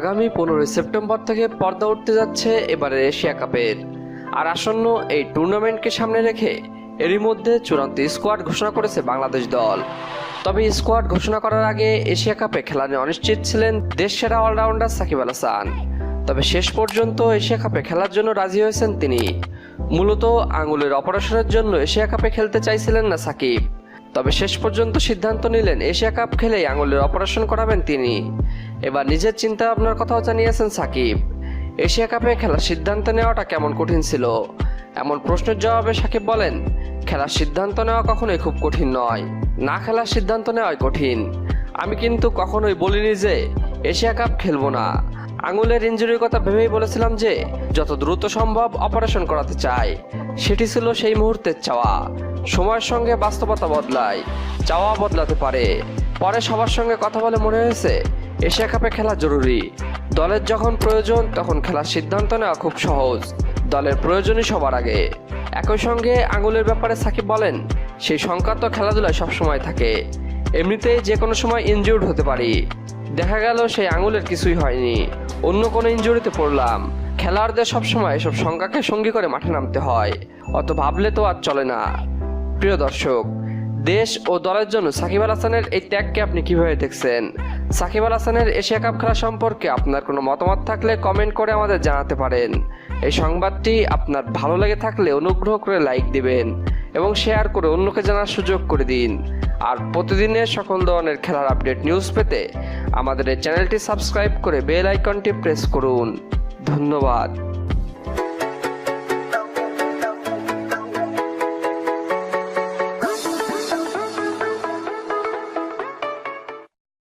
আগামী পনেরোই সেপ্টেম্বর থেকে পর্দা উঠতে যাচ্ছে এবারের এশিয়া কাপের। আর আসন্ন এই টুর্নামেন্টকে সামনে রেখে এরই মধ্যে চূড়ান্ত স্কোয়াড ঘোষণা করেছে বাংলাদেশ দল। তবে স্কোয়াড ঘোষণা করার আগে এশিয়া কাপে খেলা নিয়ে অনিশ্চিত ছিলেন দেশ সেরা অলরাউন্ডার সাকিব আল হাসান। তবে শেষ পর্যন্ত এশিয়া কাপে খেলার জন্য রাজি হয়েছেন তিনি। মূলত আঙুলের অপারেশনের জন্য এশিয়া কাপে খেলতে চাইছিলেন না সাকিব। তবে শেষ পর্যন্ত সিদ্ধান্ত নিলেন এশিয়া কাপ খেলেই আঙুলের অপারেশন করাবেন তিনি। এবার নিজের চিন্তা ভাবনার কথাও জানিয়েছেন সাকিব। এশিয়া কাপে খেলার সিদ্ধান্ত নেওয়াটা কেমন কঠিন ছিল? এমন প্রশ্নের জবাবে সাকিব বলেন, খেলার সিদ্ধান্ত নেওয়া কখনোই খুব কঠিন নয়। না খেলার সিদ্ধান্ত নেওয়াই কঠিন। আমি কিন্তু কখনোই বলিনি যে এশিয়া কাপ খেলব না। আঙুলের ইঞ্জুরির কথা ভেবেই বলেছিলাম যে যত দ্রুত সম্ভব অপারেশন করাতে চাই। সেটি ছিল সেই মুহূর্তের চাওয়া। সময়ের সঙ্গে বাস্তবতা বদলায়। চাওয়া বদলাতে পারে। পরে সবার সঙ্গে কথা বলে মনে হয়েছে এশিয়া কাপে খেলা জরুরি। দলের যখন প্রয়োজন, তখন খেলার সিদ্ধান্ত নেওয়া খুব সহজ। দলের প্রয়োজনই সবার আগে। একই সঙ্গে আঙুলের ব্যাপারে সাকিব বলেন, সেই সংখ্যা তো খেলাধুলায় সবসময় থাকে। এমনিতেই যে কোনো সময় ইনজিউর্ড হতে পারি। দেখা গেল সেই আঙুলের কিছুই হয়নি। অন্য কোনো ইনজুরিতে পড়লাম। খেলোয়াড়দের সবসময় এসব সংখ্যাকে সঙ্গী করে মাঠে নামতে হয়। অত ভাবলে তো আর চলে না। প্রিয় দর্শক দেশ ও দলের জন্য সাকিব আল হাসানের এই ত্যাগকে আপনি কীভাবে দেখছেন? সাকিব আল হাসানের এশিয়া কাপ খেলা সম্পর্কে আপনার কোনো মতামত থাকলে কমেন্ট করে আমাদের জানাতে পারেন। এই সংবাদটি আপনার ভালো লেগে থাকলে অনুগ্রহ করে লাইক দিবেন এবং শেয়ার করে অন্যকে জানার সুযোগ করে দিন। আর প্রতিদিনের সকল ধরনের খেলার আপডেট নিউজ পেতে আমাদের এই চ্যানেলটি সাবস্ক্রাইব করে বেল আইকনটি প্রেস করুন। ধন্যবাদ।